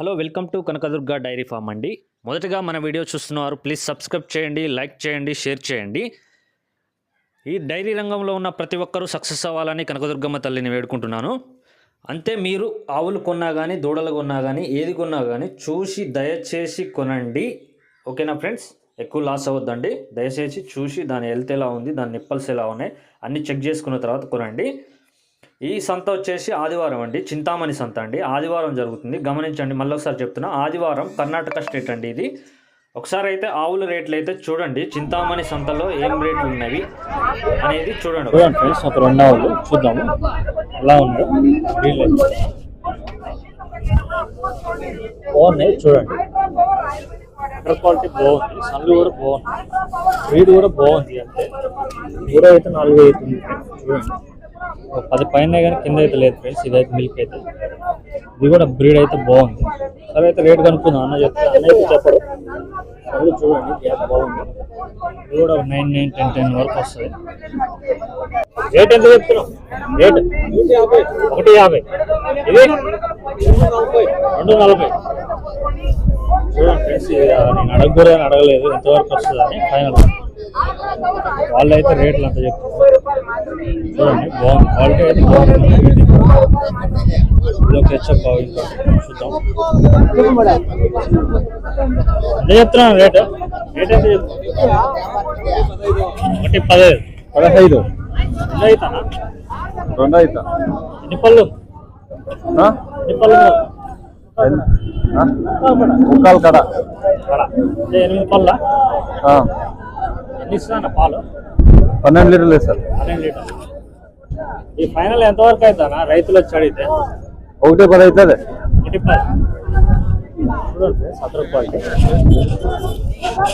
Hello welcome to Kanakadurga dairy farm అండి. మొదటగా మన వీడియో చూస్తున్నవారు ప్లీజ్ సబ్స్క్రైబ్ చేయండి లైక్ చేయండి షేర్ చేయండి. ఈ డైరీ రంగంలో ఉన్న ప్రతి ఒక్కరూ సక్సెస్ అవ్వాలని కనకదుర్గమ్మ తల్లిని వేడుకుంటున్నాను. అంతే మీరు ఆవులు కొన్నా కానీ దూడలు కొన్నా కానీ ఏది కొన్నా కానీ చూసి దయచేసి కొనండి. ఓకేనా ఫ్రెండ్స్? ఎక్కువ లాస్ అవ్వద్దండి. దయచేసి చూసి దాని హెల్త్ ఎలా ఉంది దాని నిప్పల్స్ ఎలా ఉన్నాయి అన్నీ చెక్ చేసుకున్న తర్వాత కొనండి. ఈ సంత వచ్చేసి ఆదివారం అండి చింతామణి సంత అండి. ఆదివారం జరుగుతుంది. గమనించండి మళ్ళీ ఒకసారి చెప్తున్నా. ఆదివారం కర్ణాటక స్టేట్ అండి ఇది. ఒకసారి అయితే ఆవుల రేట్లు అయితే చూడండి చింతామణి సంతలో ఏం రేట్లు ఉన్నవి అనేది చూడండి చూడండి ఫ్రెండ్స్ ఒక రెండు ఆవులు చూద్దాము. ఎలా ఉన్నాయి బాగున్నాయి చూడండి. వాటర్ క్వాలిటీ బాగుంది సన్లు కూడా బాగుంది. బ్రీడ్ కూడా బాగుంది అంటే. కూడా అయితే నాలుగు అవుతుంది చూడండి. పది పైన కానీ కింద అయితే లేదు ఫ్రెండ్స్ ఇదైతే మిల్క్ అయితే. ఇది కూడా బ్రీడ్ అయితే బాగుంది. సరే అయితే రేట్ కనుక్కుందాం. అన్న చెప్తే అన్న అయితే చెప్పడు. సరే చూడండి గ్యాప్ బాగుంది. ఇది కూడా నైన్ నైన్ టెన్ టెన్ వరకు వస్తుంది. రేట్ ఎంత చెప్తున్నాం రేట్ ఒకటి యాభై. ఇది రెండు నలభై. చూడండి ఫ్రెండ్స్ నేను అడగకూడదని అడగలేదు. ఎంతవరకు వస్తుంది అని ఫైనల్. వాళ్ళు అయితే రేట్లు అంత చెప్తున్నారు. చూడండి బాగుంది. క్వాలిటీ అయితే బాగుంది. ఇందులో కెచ్చప్ బాగుంది చూద్దాం. ఎంత చెప్తున్నాను రేటు? రేట్ ఎంత చెప్తున్నా ఒకటి పదహైదు. అవుతానా రెండు అవుతా ఎన్ని పళ్ళు? ఎన్ని పళ్ళు? ముక్కాలు కడ. అంటే ఎనిమిది పళ్ళ? ఎన్ని ఇస్తున్నా పాలు? పన్నెండు లీటర్లు సార్ పన్నెండు ఈ ఫైనల్ ఎంతవరకు అవుతానా రైతులు వచ్చి అడిగితే. ఒకటి పది అవుతుంది. ఒకటి పది. చూడండి సతర క్వాలిటీ.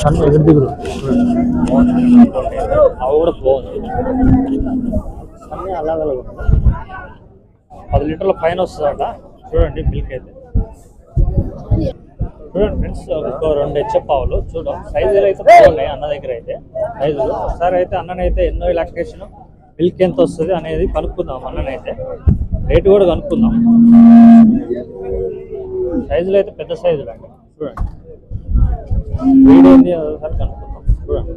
కన్ను ఎదురు దిగురు అవి కూడా బాగుంది అన్నీ అలాగ పది లీటర్ల పైన వస్తుందట. చూడండి మిల్క్ అయితే. చూడండి ఫ్రెండ్స్ ఒక రెండు హెచ్ఎఫ్ ఆవులు చూడం సైజులు అయితే బాగున్నాయి అన్న దగ్గర అయితే. సైజులు ఒకసారి అయితే అన్ననైతే ఎన్నో ఎలక్ట్రేషన్ మిల్క్ ఎంత వస్తుంది అనేది కనుక్కుందాం అన్ననైతే. రేటు కూడా కనుక్కుందాం. సైజులు అయితే పెద్ద సైజులు అండి. చూడండి వీడియో ఏంది ఒకసారి కనుక్కుందాం. చూడండి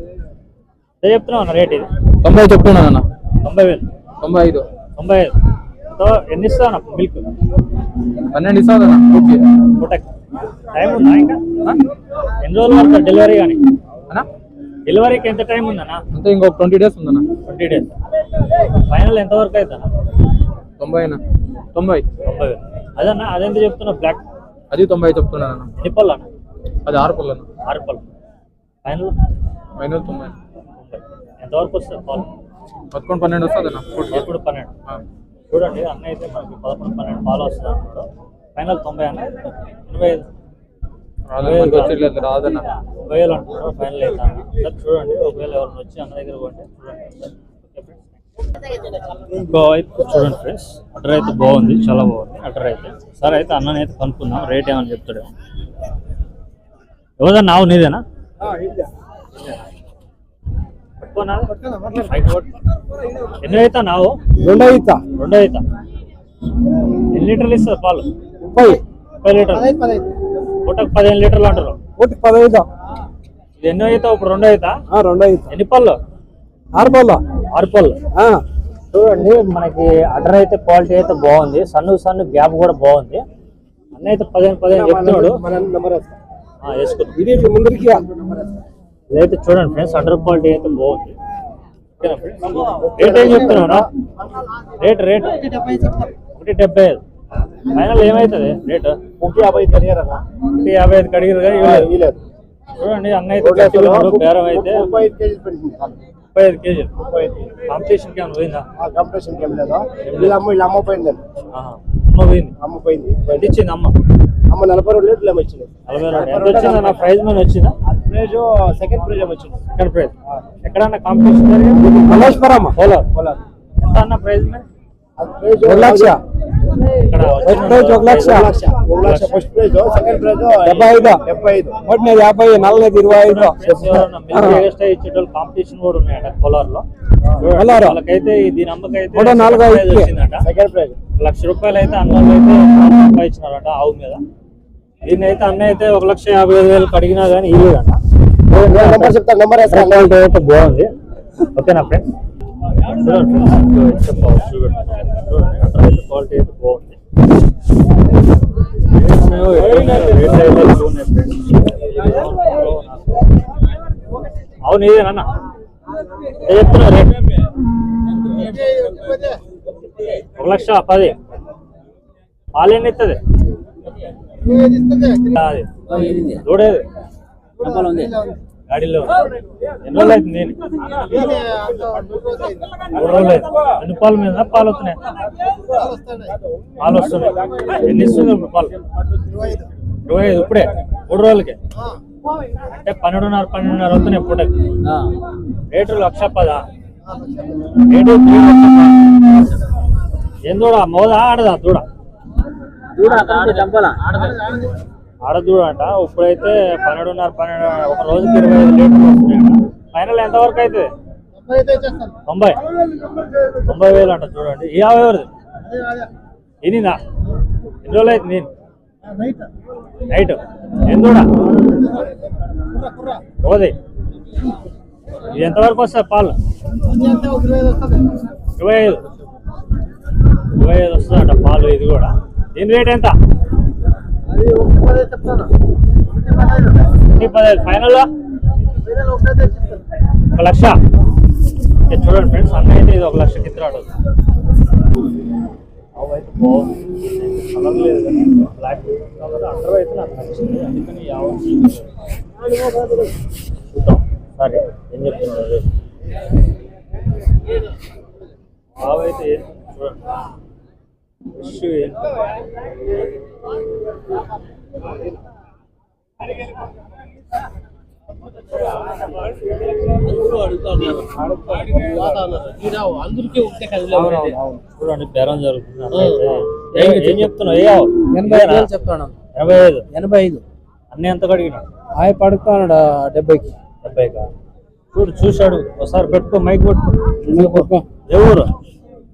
ఎంత చెప్తున్నావు అన్న రేట్ ఇది? తొంభై చెప్తున్నాను అన్న. తొంభై వేలు. తొంభై ఐదు. తొంభై ఐదు. సో ఎన్ని ఇస్తావు అన్న మిల్క్ పన్నెండు ఇస్తాను అన్న ఓకే టైం ఉందా ఇంకా? ఎన్ని రోజులు వరకు డెలివరీ కానీ అన్న? డెలివరీకి ఎంత టైం ఉందన్నా? అంతే ఇంకొక ట్వంటీ డేస్ ఉందన్న. ట్వంటీ డేస్ ఫైనల్ ఎంత వరకు అవుతుందా తొంభై అన్న. తొంభై. తొంభై అదన్నా అదెంత చెప్తున్నా బ్లాక్ అది తొంభై చెప్తున్నాను అన్న. ఎన్ని పళ్ళు అన్న? అది ఆరు పళ్ళు అన్న. ఆరు పళ్ళు. ఫైనల్ మైనస్ తొంభై. ఎంతవరకు వస్తుంది పాలు పదకొండు పన్నెండు వస్తుంది అన్న ఎప్పుడు పన్నెండు? చూడండి అన్న అయితే మనకి పదకొండు పన్నెండు పాలు వస్తుంది అంటున్నాడు ఫైనల్ తొంభై అన్న? ఎనభై ఐదు. రాదు వచ్చేట్లేదు రాదన్న. ముప్పై వేలు అంటున్నారు ఫైనల్ అయితే అన్న. సార్ చూడండి ఒకవేళ ఎవరిని వచ్చి అన్న దగ్గర కొంటే చూడండి. ఓకే ఫ్రెండ్స్ ఇంకో వైపు చూడండి ఫ్రెండ్స్. అటర్ అయితే బాగుంది చాలా బాగుంది. అటర్ అయితే. సరే అయితే అన్నని అయితే కనుక్కుందాం రేట్ ఏమని చెప్తాడేమో ఎవరన్నా నావు నీదేనా. ఎన్ని అవుతా నావు రెండు అవుతా రెండో అవుతా ఎన్ని లీటర్లు ఇస్తుంది పాలు? ముప్పై లీటర్లు. పూటకు పదిహేను లీటర్లు అంటారు. ఒకటి పదహైదు ఇది ఎన్నో అవుతా ఇప్పుడు రెండో అవుతా రెండు అవుతా ఎన్ని పళ్ళు? ఆరు పళ్ళు? ఆరు పళ్ళు. చూడండి మనకి అడ్డర్ అయితే క్వాలిటీ అయితే బాగుంది. సన్ను సన్ను గ్యాప్ కూడా బాగుంది. అన్న అయితే పదిహేను పదిహేను చెప్తున్నాడు. ఆ, వేసుకుందాం ఇది ముందరికి ఇదైతే చూడండి ఫ్రెండ్స్ అడ్డర్ క్వాలిటీ అయితే బాగుంది. ఓకేనా ఫ్రెండ్స్? రేట్ ఏం చెప్తున్నారా రేట్ రేట్. ఒకటి డెబ్బై ఐదు. ఫైనల్ ఏమవుతుంది రేట్? ఒకటి యాభై కడిగారన్న. ఒకటి యాభై ఐదు ఇవ్వలేదు. చూడండి అన్న అయితే. బేరం అయితే. ముప్పై ఐదు కేజీలు పెరిగింది ముప్పై ఐదు కేజీలు. కాంపిటీషన్కి ఏమైనా పోయిందా? ఏం లేదు? వీళ్ళ అమ్మ వీళ్ళ అమ్మ పోయింది. అమ్మ పోయింది. అమ్మ పోయింది. ఇచ్చింది అమ్మ. అమ్మ నలభై రెండు లీటర్లు ఏమో ఇచ్చింది. నలభై రెండు. ఎంత వచ్చిందా నా ప్రైజ్ మీద వచ్చిందా? ప్రైజ్ సెకండ్ ప్రైజ్ ఏమో వచ్చింది సెకండ్ ప్రైజ్ ఎక్కడన్నా కాంపిటీషన్ జరిగింది? మల్లేశ్వరమ్మ. పోలార్ పోలార్ ఎంత అన్న ప్రైజ్ మీద లక్ష. ప్రైజ్ ఒక లక్ష. ఒక లక్ష. ఫస్ట్ ప్రైజ్ సెకండ్ ప్రైజ్ డెబ్బై ఐదు. డెబ్బై ఐదు. ఒకటి యాభై నల్లది ఇరవై ఐదు. ఇచ్చేటోళ్ళు కాంపిటీషన్ కూడా ఉన్నాయట పోలార్లో పోలార్. వాళ్ళకైతే దీని అమ్మకైతే నాలుగో. వచ్చిందట. సెకండ్ ప్రైజ్ లక్ష రూపాయలు అయితే అన్నోళ్ళు అయితే సంపాదించినారట ఆవు మీద. దీన్ని అయితే అన్న అయితే ఒక లక్ష యాభై ఐదు వేలకు అడిగినా కానీ ఇవ్వలేదంట నెంబర్ చెప్తాను నెంబర్ బాగుంది. ఓకేనా ఫ్రెండ్స్ క్వాలిటీ అయితే బాగుంది అవును ఇదేనన్న చెప్తున్నా రేట్ ఒక లక్ష పది పాలు ఎన్ని ఇస్తుంది చూడేది గాడిలో. ఎన్ని రోజులు అవుతుంది? నేను మూడు రోజులు అయింది. ఎన్ని పాలు మీద పాలు వస్తున్నాయి. పాలు వస్తున్నాయి. ఎన్ని ఇస్తుంది ఇప్పుడు పాలు? ఇరవై ఐదు. ఇప్పుడే? మూడు రోజులకి? అంటే పన్నెండున్నర పన్నెండున్నర అవుతున్నాయి ఇప్పుడే. రేటు లక్ష పదా. రేటు. ఏం దూడ మోదా ఆడదా? దూడ దూడ అంట ఇప్పుడైతే పన్నెండున్నర పన్నెండు ఒక రోజుకి ఇరవై ఐదు లీటర్లు వస్తున్నాయి ఫైనల్ ఎంత వరకు అవుతుంది తొంభై తొంభై. వేలు అంట చూడండి. ఈ యాభై ఎవరిది? ఇనినా? ఎన్ని రోజులు అయితే నేను నైట్. ఏం దూడ? రోజు ఇది ఎంతవరకు వస్తుంది పాలు? ఇరవై ఐదు. ఇరవై ఐదు వస్తుందంట పాలు ఇది కూడా. దీని రేట్ ఎంత? ఈ పదహైదు ఫైనల్? ఒక లక్ష? చూడండి ఫ్రెండ్స్ అన్న అయితే ఇది ఒక లక్ష కింద ఆవు అయితే బాగుంది కలర్ లేదు కానీ బ్లాక్ కాబట్టి అండర్ అయితే నాకు నచ్చింది. అందుకని చూద్దాం. సరే ఏం ఏం చూడండి. అందరికీ ఉంటే కదా చూడండి బేరం జరుగుతుంది అట్లయితే. ఏ- ఏం చెప్తున్నావు? ఎనభై చెప్తాను ఐదు. ఎనభై ఐదు. అన్ని ఎంత కడిగినా ఆయన పడుతున్నాడు డెబ్బైకి? డెబ్బైకా? చూడు చూశాడు ఒకసారి పెట్టుకో మైక్ పెట్టుకో. ఊరు?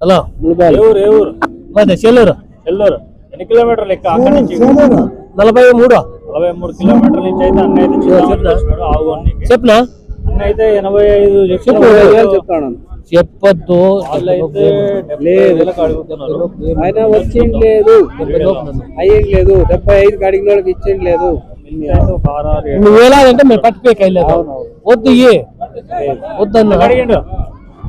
హలో. ఏ ఊరు ఏ ఊరు? మాది చెల్లూరు ఎల్లూరు ఎన్ని కిలోమీటర్లు లెక్క అక్కడి నుంచి నలభై మూడు నలభై మూడు కిలోమీటర్ల నుంచి అయితే అన్న అయితే ఆవు. చెప్పనా అన్న అయితే ఎనభై ఐదు. చెప్తాను చెప్పొద్దు డెబ్బై ఆయన వచ్చేం లేదు అయ్యేం లేదు డెబ్బై ఐదు అడిగిన వాళ్ళకి ఇచ్చేం లేదు. నువ్వు వేలాదంటే మేము పట్టుకోక వద్దు ఇయ్యి వద్దన్న ఎంత అడిగిండు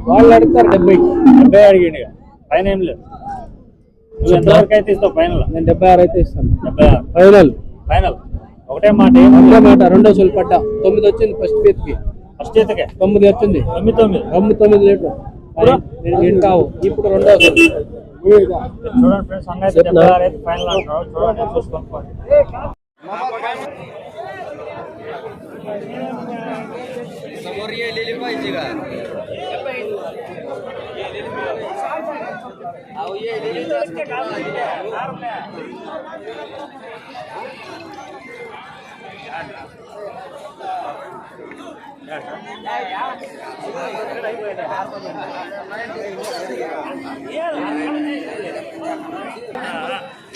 వాళ్ళు అడుగుతారు డెబ్బైకి డెబ్బై అడిగిండు. పైన ఏం లేదు ఎంతవరకు అయితే ఇస్తావు ఫైనల్ నేను డెబ్బై ఆరు అయితే ఇస్తాను. డెబ్బై ఆరు. ఫైనల్ ఫైనల్ ఒకటే మాట రెండో మాట? రెండో సోలు పడ్డా తొమ్మిది వచ్చింది ఫస్ట్ బీత్కి ఫస్ట్ ఈతకే తొమ్మిది వచ్చింది. తొమ్మిది తొమ్మిది. తొమ్మిది తొమ్మిది లీటర్ నేను వింటావు. ఇప్పుడు రెండో సోలు చూడండి ఫ్రెండ్స్ అన్న అయితే డెబ్బై ఆరు అయితే ఫైనల్ చూడండి చూసుకోండి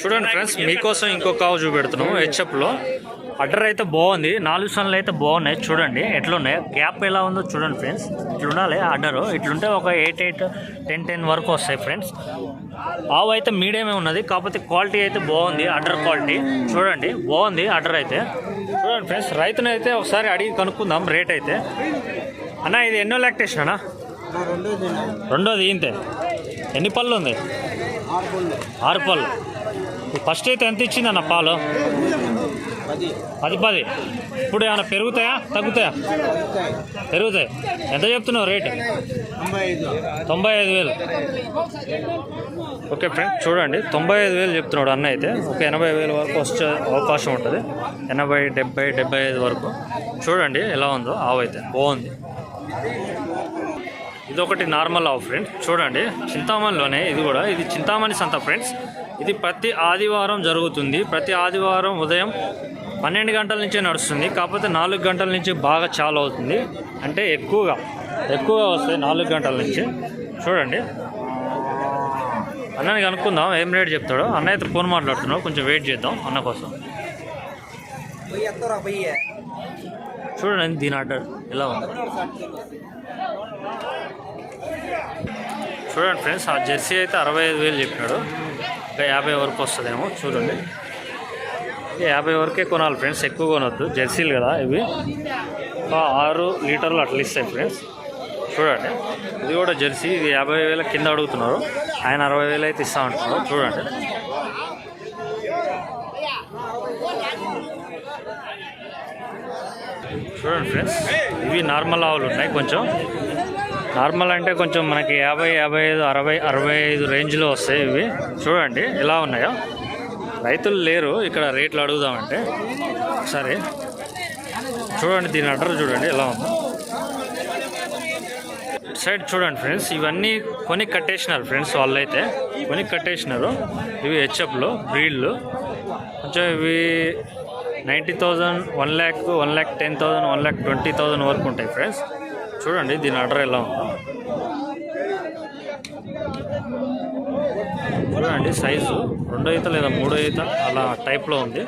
చూడండి ఫ్రెండ్స్ మీకోసం ఇంకొక కావు చూపెడుతున్నాము. హెచ్ఎఫ్లో అడ్డర్ అయితే బాగుంది. నాలుగు సన్లు అయితే బాగున్నాయి. చూడండి ఎట్లున్నాయి? గ్యాప్ ఎలా ఉందో చూడండి ఫ్రెండ్స్ ఇట్లా ఉండాలి అడ్డరు. ఇట్లుంటే ఒక ఎయిట్ ఎయిట్ టెన్ టెన్ వరకు వస్తాయి ఫ్రెండ్స్ ఆవు అయితే మీడియమే ఉన్నది. కాకపోతే క్వాలిటీ అయితే బాగుంది. అడ్డర్ క్వాలిటీ చూడండి బాగుంది అడ్డర్ అయితే. చూడండి ఫ్రెండ్స్ రైతుని అయితే ఒకసారి అడిగి కనుక్కుందాం రేట్ అయితే. అన్న ఇది ఎన్నో లాక్టేషన్ అన్న? రెండోది ఇంతే. ఎన్ని పళ్ళు ఉంది? ఆరు పళ్ళు. ఫస్ట్ అయితే ఎంత ఇచ్చిందన్న పాలు? పది. పది ఇప్పుడు ఏమైనా పెరుగుతాయా? తగ్గుతాయా? పెరుగుతాయి. ఎంత చెప్తున్నావు రేటు? తొంభై ఐదు. వేలు. ఓకే ఫ్రెండ్ చూడండి. తొంభై ఐదు వేలు చెప్తున్నాడు అన్న అయితే. ఒక ఎనభై వేల వరకు వచ్చే అవకాశం ఉంటుంది. ఎనభై డెబ్బై డెబ్బై ఐదు వరకు. చూడండి ఎలా ఉందో. ఆవు అయితే బాగుంది. ఇది ఒకటి నార్మల్ ఆఫ్ ఫ్రెండ్స్. చూడండి. చింతామణిలోనే ఇది కూడా. ఇది చింతామణి సంత ఫ్రెండ్స్. ఇది ప్రతి ఆదివారం జరుగుతుంది. ప్రతి ఆదివారం ఉదయం పన్నెండు గంటల నుంచే నడుస్తుంది. కాకపోతే నాలుగు గంటల నుంచి బాగా చాలా అవుతుంది. అంటే ఎక్కువగా ఎక్కువగా వస్తాయి నాలుగు గంటల నుంచి. చూడండి. అన్నని కనుక్కుందాం. ఏం రేట్ చెప్తాడో? అన్న అయితే ఫోన్ మాట్లాడుతున్నావు కొంచెం వెయిట్ చేద్దాం అన్న కోసం. చూడండి దీని ఆర్డర్ ఎలా ఉంది. చూడండి ఫ్రెండ్స్ ఆ జెర్సీ అయితే అరవై ఐదు వేలు చెప్పినాడు. ఇంకా యాభై వరకు వస్తుందేమో చూడండి. యాభై వరకే కొనాలి ఫ్రెండ్స్ ఎక్కువ కొనొద్దు. జెర్సీలు కదా ఇవి. ఒక ఆరు లీటర్లు అట్లా ఇస్తాయి ఫ్రెండ్స్. చూడండి. ఇది కూడా జెర్సీ ఇది యాభై వేల కింద అడుగుతున్నారు. ఆయన అరవై వేలు అయితే ఇస్తా ఉంటున్నారు చూడండి. చూడండి ఫ్రెండ్స్ ఇవి నార్మల్ ఆవులు ఉన్నాయి కొంచెం. నార్మల్ అంటే కొంచెం మనకి యాభై యాభై ఐదు అరవై అరవై ఐదు రేంజ్లో వస్తాయి ఇవి. చూడండి ఎలా ఉన్నాయో. రైతులు లేరు ఇక్కడ రేట్లు అడుగుదామంటే. సరే చూడండి దీని అడ్డర్ చూడండి ఎలా ఉందో. సైడ్ చూడండి ఫ్రెండ్స్ ఇవన్నీ కొని కట్టేసినారు ఫ్రెండ్స్ వాళ్ళైతే. కొని కట్టేసినారు ఇవి హెచ్ఎఫ్లు బ్రీడ్లు. కొంచెం ఇవి ninety thousand one lakh one lakh ten thousand one lakh twenty thousand వరకు ఉంటాయి ఫ్రెండ్స్. చూడండి దీని ఆర్డర్ ఎలా ఉందో. చూడండి సైజు రెండో ఈత లేదా మూడో ఈత అలా టైప్లో ఉంది.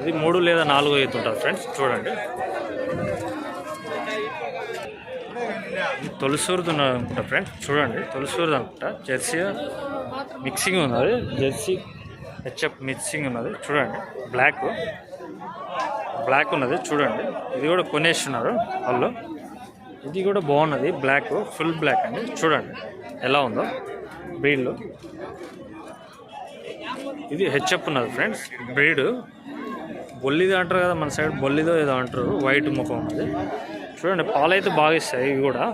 ఇది మూడు లేదా నాలుగో ఈత ఉంటుంది ఫ్రెండ్స్ చూడండి. తొలిసూరుది అనుకుంటా ఫ్రెండ్స్ చూడండి తొలిసూరుది అనుకుంటా. జెర్సీ మిక్సింగ్ ఉన్నది. జెర్సీ హెచ్ఎఫ్ మిక్సింగ్ ఉన్నది చూడండి. బ్లాక్ బ్లాక్ ఉన్నది చూడండి. ఇది కూడా కొనేస్తున్నారు వాళ్ళు. ఇది కూడా బాగున్నది బ్లాక్ ఫుల్ బ్లాక్ అండి. చూడండి ఎలా ఉందో బ్రీడ్లో ఇది హెచ్ఎఫ్ ఉన్నది ఫ్రెండ్స్ బ్రీడ్ బొల్లిది అంటారు కదా మన సైడ్ బొల్లిదో ఏదో అంటారు వైట్ ముఖం ఉన్నది. చూడండి పాలు అయితే బాగా ఇస్తాయి ఇవి కూడా.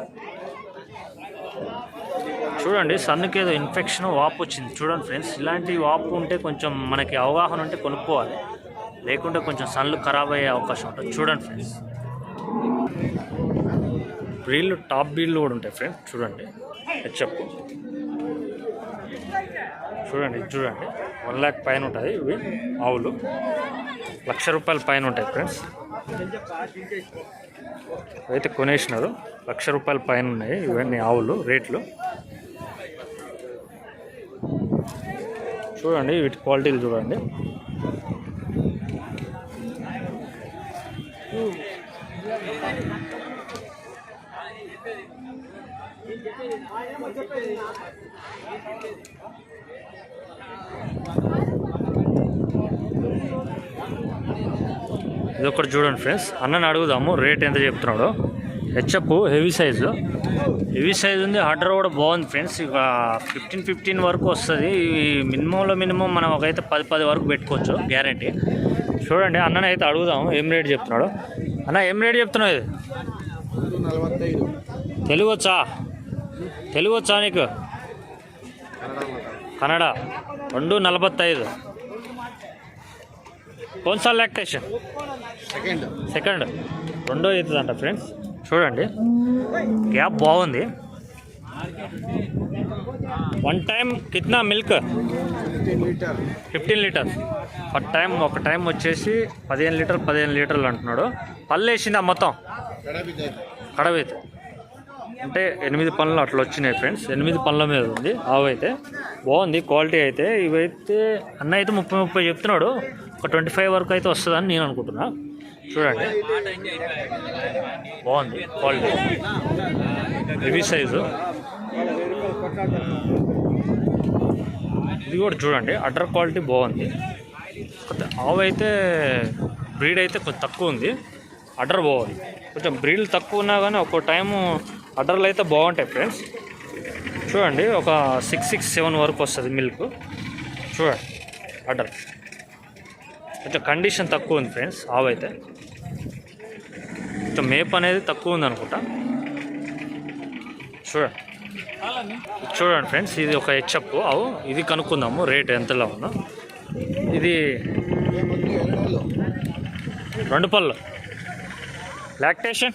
చూడండి సన్నుకి ఏదో ఇన్ఫెక్షన్ వాపు వచ్చింది. చూడండి ఫ్రెండ్స్ ఇలాంటి వాపు ఉంటే కొంచెం మనకి అవగాహన ఉంటే కొనుక్కోవాలి. లేకుంటే కొంచెం సన్లు ఖరాబ్ అయ్యే అవకాశం ఉంటుంది. చూడండి ఫ్రెండ్స్. బ్రీళ్ళు టాప్ బీళ్ళు కూడా ఉంటాయి ఫ్రెండ్స్ చూడండి. హెచ్ఎఫ్ చూడండి చూడండి. వన్ ల్యాక్ పైన ఉంటుంది ఇవి. ఆవులు. లక్ష రూపాయల పైన ఉంటాయి ఫ్రెండ్స్. అయితే కొనేసినారు. లక్ష రూపాయల పైన ఉన్నాయి ఇవన్నీ ఆవులు రేట్లు. చూడండి వీటి క్వాలిటీలు చూడండి. ఇది ఒకటి చూడండి ఫ్రెండ్స్. అన్నని అడుగుదాము రేట్ ఎంత చెప్తున్నాడు. HF heavy size. Heavy size ఉంది ఆర్డర్ కూడా బాగుంది ఫ్రెండ్స్. ఇక ఫిఫ్టీన్ ఫిఫ్టీన్ వరకు వస్తుంది. ఇవి మినిమంలో మినిమం మనం ఒకైతే పది పది వరకు పెట్టుకోవచ్చు గ్యారంటీ చూడండి అన్నని అయితే అడుగుదాము ఏం రేట్ చెప్తున్నాడు. అన్న ఏం రేట్ చెప్తున్నావు ఇది? తెలుగు వచ్చా తెలుగు వచ్చా నీకు? కన్నడ. రెండు నలభత్తైదు. కోన్సాల్ లాక్టేషన్ సెకండ్. సెకండ్. రెండో అవుతుందంట ఫ్రెండ్స్. చూడండి. గ్యాప్ బాగుంది. One time కిतना milk? Fifteen litre. Fifteen litres. Per time ఒక టైం వచ్చేసి పదిహేను లీటర్ పదిహేను లీటర్లు అంటున్నాడు. పళ్ళు వేసిందా మొత్తం? కడవైతే అంటే ఎనిమిది పనులు అట్లా వచ్చినాయి ఫ్రెండ్స్. ఎనిమిది పనుల మీద ఉంది. ఆవు అయితే బాగుంది. క్వాలిటీ అయితే ఇవైతే అన్న అయితే ముప్పై ముప్పై చెప్తున్నాడు. ఒక ట్వంటీ ఫైవ్ వరకు అయితే వస్తుందని నేను అనుకుంటున్నా. చూడండి. బాగుంది క్వాలిటీ. Heavy size. ఇది కూడా చూడండి. అడ్డర్ క్వాలిటీ బాగుంది. కొద్ది- ఆవు అయితే బ్రీడ్ అయితే కొంచెం తక్కువ ఉంది. అడ్డర్ బాగుంది. కొంచెం బ్రీడ్లు తక్కువ ఉన్నా కానీ ఒక్కో టైము అడ్డర్లు అయితే బాగుంటాయి ఫ్రెండ్స్. చూడండి ఒక సిక్స్ సిక్స్ సెవెన్ వరకు వస్తుంది మిల్క్ చూడండి అడ్డర్ కొంచెం కండిషన్ తక్కువ ఉంది ఫ్రెండ్స్ ఆవు అయితే. కొంచెం మేప్ అనేది తక్కువ ఉంది అనుకుంటా. చూడండి. చూడండి ఫ్రెండ్స్ ఇది ఒక హెచ్ఎప్ అవు ఇది కనుక్కుందాము రేట్ ఎంతలో ఉందో. ఇది రెండు పళ్ళు. లాక్టేషన్?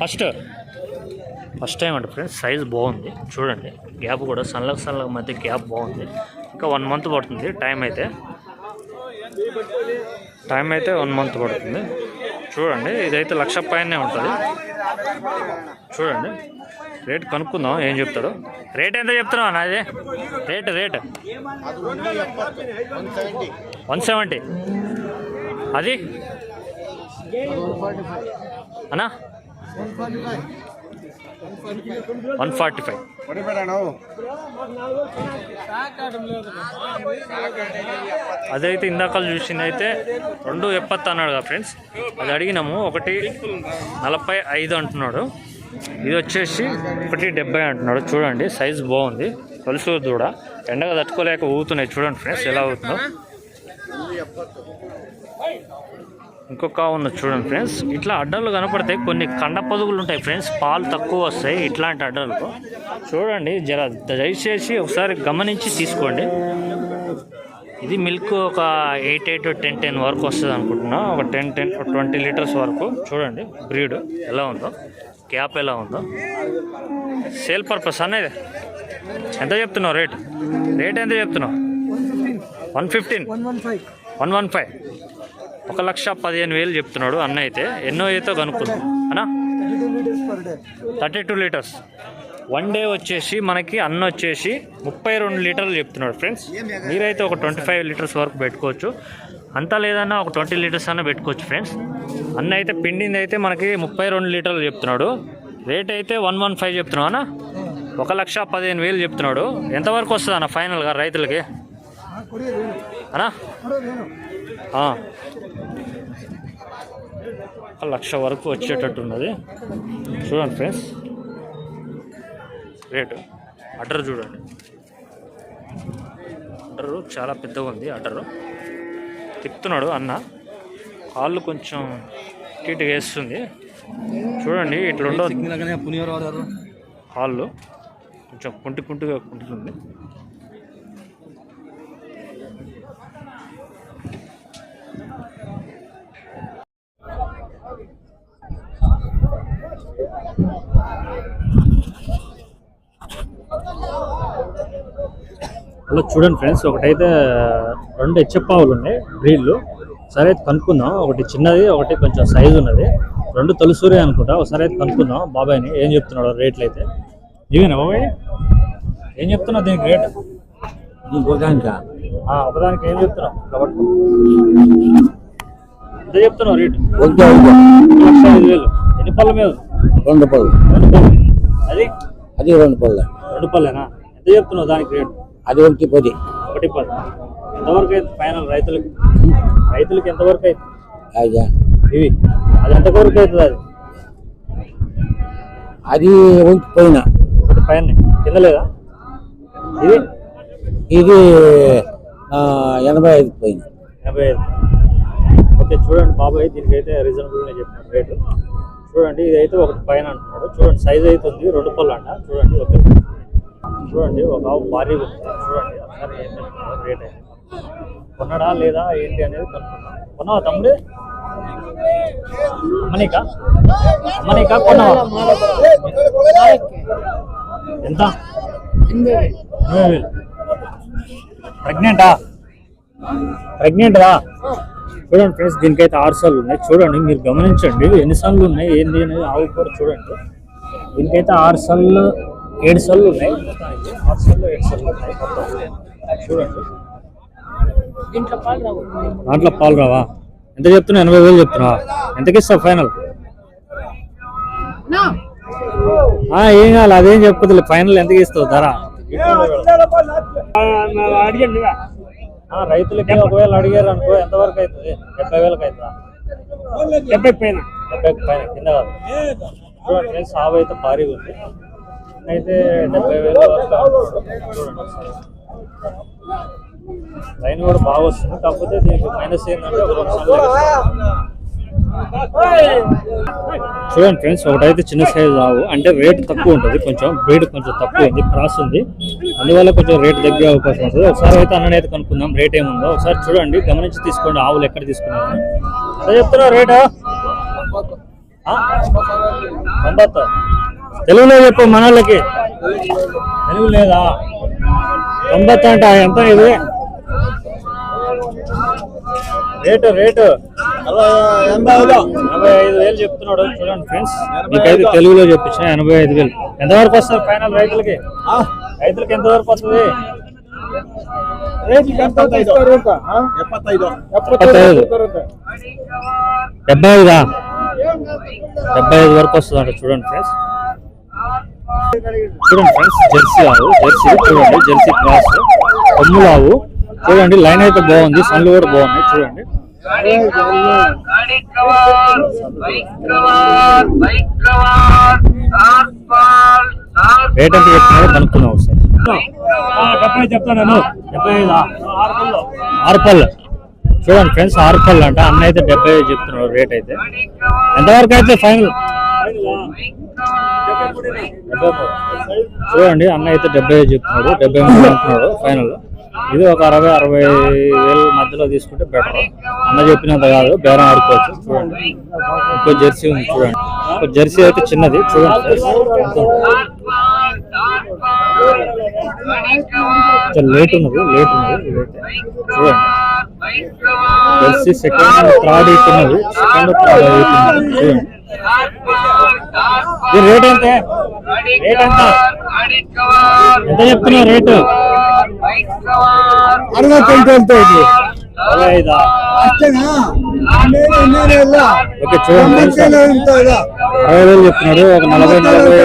ఫస్ట్. ఫస్ట్ టైం అంటే ఫ్రెండ్స్. సైజ్ బాగుంది. చూడండి. గ్యాప్ కూడా సన్లకు సన్లకు మధ్య గ్యాప్ బాగుంది. ఇంకా వన్ మంత్ పడుతుంది. టైం అయితే. టైం అయితే వన్ మంత్ పడుతుంది. చూడండి. ఇదైతే లక్ష పైనే ఉంటుంది. చూడండి. రేట్ కనుక్కుందాం ఏం చెప్తాడు? రేట్ ఎంత చెప్తున్నావు నాది rate rate. One seventy one seventy. అది? అన్నా? One forty five. అదైతే ఇందాక చూసింది అయితే రెండు ఎప్పత్తు అన్నాడు కదా ఫ్రెండ్స్. అది అడిగినాము ఒకటి నలభై ఐదు అంటున్నాడు. ఇది వచ్చేసి ఒకటి డెబ్బై అంటున్నాడు. చూడండి సైజ్ బాగుంది. తలుసు దూడ. ఎండగా తట్టుకోలేక ఊగుతున్నాయి. చూడండి ఫ్రెండ్స్ ఎలా ఊగుతుందో. ఇంకొక ఉన్న చూడండి ఫ్రెండ్స్. ఇట్లా అడ్డలు కనపడతాయి. కొన్ని కండ పొదుగులు ఉంటాయి ఫ్రెండ్స్. పాలు తక్కువ వస్తాయి ఇట్లాంటి అడ్డలకు. చూడండి జర దయచేసి ఒకసారి గమనించి తీసుకోండి. ఇది మిల్క్ ఒక ఎయిట్ ఎయిట్ టెన్ టెన్ వరకు వస్తుంది అనుకుంటున్నా. ఒక టెన్ టెన్ ట్వంటీ లీటర్స్ వరకు. చూడండి బ్రీడ్ ఎలా ఉందో క్యాప్ ఎలా ఉందో. సేల్ పర్పస్ అనేది ఎంత చెప్తున్నావు రేట్? రేట్ ఎంత చెప్తున్నావు? One fifteen. One one five. ఒక లక్ష పదిహేను వేలు చెప్తున్నాడు అన్న అయితే ఎన్నో అయితే కనుక్కుందాం. అన్నా? Thirty two litres. One day వచ్చేసి మనకి అన్న వచ్చేసి ముప్పై రెండు లీటర్లు చెప్తున్నాడు ఫ్రెండ్స్. మీరైతే ఒక ట్వంటీ ఫైవ్ లీటర్స్ వరకు పెట్టుకోవచ్చు. అంతా లేదన్నా ఒక ట్వంటీ లీటర్స్ అన్న పెట్టుకోవచ్చు ఫ్రెండ్స్. అన్న అయితే పిండింది అయితే మనకి ముప్పై రెండు లీటర్లు చెప్తున్నాడు. రేట్ అయితే వన్ వన్ ఫైవ్ చెప్తున్నావు అన్న? ఒక లక్ష పదిహేను వేలు చెప్తున్నాడు. ఎంతవరకు వస్తుంది అన్న ఫైనల్గా రైతులకి? అన్నా? లక్ష వరకు వచ్చేటట్టు ఉన్నది చూడండి ఫ్రెండ్స్. రేటు. అడ్డర్ చూడండి. అడ్డరు చాలా పెద్దగా ఉంది అడ్డరు తిప్పుతున్నాడు అన్న. కాళ్ళు కొంచెం టీటుగా వేస్తుంది. చూడండి ఇట్లా ఉండవు కాళ్ళు కొంచెం కుంటి కుంటిగా కుంటుతుంది. అలా చూడండి ఫ్రెండ్స్ ఒకటైతే రెండు హెచ్చపావులు ఉన్నాయి బ్రీడ్లు సరే అయితే కనుక్కుందాం. ఒకటి చిన్నది ఒకటి కొంచెం సైజు ఉన్నది. రెండు తొలిసూరి అనుకుంటా. ఒకసారి అయితే కనుక్కుందాం. బాబాయ్ని ఏం చెప్తున్నాడు రేట్లు అయితే. ఇవేనా బాబాయ్? ఏం చెప్తున్నావు దీనికి రేట్? ఒకదానికి ఏం చెప్తున్నావు? కాబట్టి ఎంత చెప్తున్నావు రేటు? ఒక లక్ష ఐదు వేలు. ఎన్ని పళ్ళ మీద? రెండు పళ్ళు. రెండు పళ్ళు. అది? అది రెండు పళ్ళు. రెండు పళ్ళేనా? ఎంత చెప్తున్నావు దానికి రేటు? అది ఒకటి పది. ఒకటి పది. ఎంతవరకు అయితే ఫైనల్ రైతులకి? రైతులకి ఎంతవరకు అయితే అయ్యా. ఇవి. అది ఎంతవరకు అవుతుంది అది? అది ఒకటి పైన. ఒకటి పైన. కింద లేదా? ఇది? ఇది ఎనభై ఐదు పైన. ఎనభై ఐదు. ఓకే చూడండి బాబాయ్ దీనికైతే రీజనబుల్గా చెప్పిన రేటు. చూడండి ఇది అయితే ఒకటి పైన అంటున్నాడు. చూడండి సైజ్ అయితే ఉంది రెండు పళ్ళు అంట. చూడండి ఓకే. చూడండి ఒక ఆవు భారీ చూడండి ఒకసారి ఏం రేట్ అయితే కొన్నాడా లేదా ఏంటి అనేది కనుక్కున్నాను కొన్నావా తమ్ముడు? అమ్మనీకా? అమ్మనీకా కొన్నావా? ఎంత? ప్రెగ్నెంటా? ప్రెగ్నెంటా? చూడండి ఫ్రెండ్స్ దీనికైతే ఆరు సార్లు ఉన్నాయి. చూడండి మీరు గమనించండి ఎన్ని సార్లు ఉన్నాయి ఏంది అనేది ఆవు కూడా చూడండి. దీనికైతే ఆరు సార్లు ఏడు సార్లు ఉన్నాయి. మొత్తానికి ఆరు సార్లు ఏడు సార్లు ఉన్నాయి. మొత్తం. చూడండి. దాంట్లో పాలు రావా. ఎంత చెప్తున్నా? ఎనభై వేలు చెప్తున్నావా ఎంతకి ఇస్తావు ఫైనల్? ఏం కావాలి? అదేం చెప్పదు ఫైనల్ ఎంతకి ఇస్తావు? ధర. రైతులకి ఒకవేళ అడిగారు అనుకో ఎంతవరకు అవుతుంది? డెబ్బై వేలకు అవుతుందా? డెబ్బై పైన. డెబ్బై పైన కింద కాదు. చూడండి ఆవు అయితే భారీగా ఉంది. అయితే డెబ్బై వేలు లైన్ కూడా బాగా వస్తుంది. కాకపోతే దీనికి మైనస్ ఏంటంటే ఒక రెండు చూడండి ఫ్రెండ్స్ ఒకటైతే చిన్న సైజ్ ఆవు. అంటే రేట్ తక్కువ ఉంటుంది కొంచెం. బ్రీడ్ కొంచెం తక్కువ ఉంది. క్రాస్ ఉంది. అందువల్ల కొంచెం రేట్ తగ్గే అవకాశం ఉంటుంది. ఒకసారి అయితే అన్నని అయితే కనుక్కుందాం. రేట్ ఏముందో. ఒకసారి చూడండి. గమనించి తీసుకోండి. ఆవులు ఎక్కడ తీసుకున్నాను అదే చెప్తున్నా రేటా? తొంభత్తు తెలుగులో చెప్పు మనోళ్ళకి. తెలుగు లేదా? తొంభై అంట ఎంత ఇది? Rate rate. ఎనభై ఐదు. వేలు చెప్తున్నాడు. చూడండి ఫ్రెండ్స్ మీకైతే తెలుగులో చెప్పించిన ఎనభై ఐదు వేలు. ఎంతవరకు వస్తారు ఫైనల్ రైతులకి? రైతులకి ఎంతవరకు వస్తుంది? డెబ్బై డెబ్బై ఐదు వరకు వస్తుందంట చూడండి ఫ్రెండ్స్. చూడండి ఫ్రెండ్స్ జెర్సీ ఆవు జెర్సీ చూడండి జెర్సీ క్రాస్ కొమ్ములు ఆవు. చూడండి లైన్ అయితే బాగుంది సన్లు కూడా బాగున్నాయి చూడండి. రేట్ ఎంత చెప్తున్నారో కనుక్కున్నాం ఒకసారి. డెబ్బై చెప్తాను డెబ్బై ఆరుపల్లి. చూడండి ఫ్రెండ్స్ ఆరుపల్లి అంట. అన్న అయితే డెబ్బై ఐదు చెప్తున్నాడు రేట్ అయితే. ఎంతవరకు అయితే ఫైనల్? చూడండి అన్న అయితే డెబ్బై ఐదు చెప్తున్నాడు డెబ్బై మూడు అంటున్నాడు ఫైనల్ ఇది ఒక అరవై అరవై వేల మధ్యలో తీసుకుంటే బెటర్ అన్న చెప్పినంత కాదు బేరం ఆడుకోవచ్చు చూడండి. ఇంకో జెర్సీ ఉంది చూడండి. ఇంకో జెర్సీ అయితే చిన్నది చూడండి లేట్ ఉన్నది లేట్ ఉన్నది చూడండి. జెర్సీ సెకండ్ థర్డ్ ఇస్తున్నది సెకండ్ థర్డ్ అవుతున్నది చూడండి. రేట్ ఎంత? రేట్ ఎంత? ఎంత చెప్తున్నావు రేటు? అరవై పెంటు చెప్తున్నాడు ఒక నలభై నలభై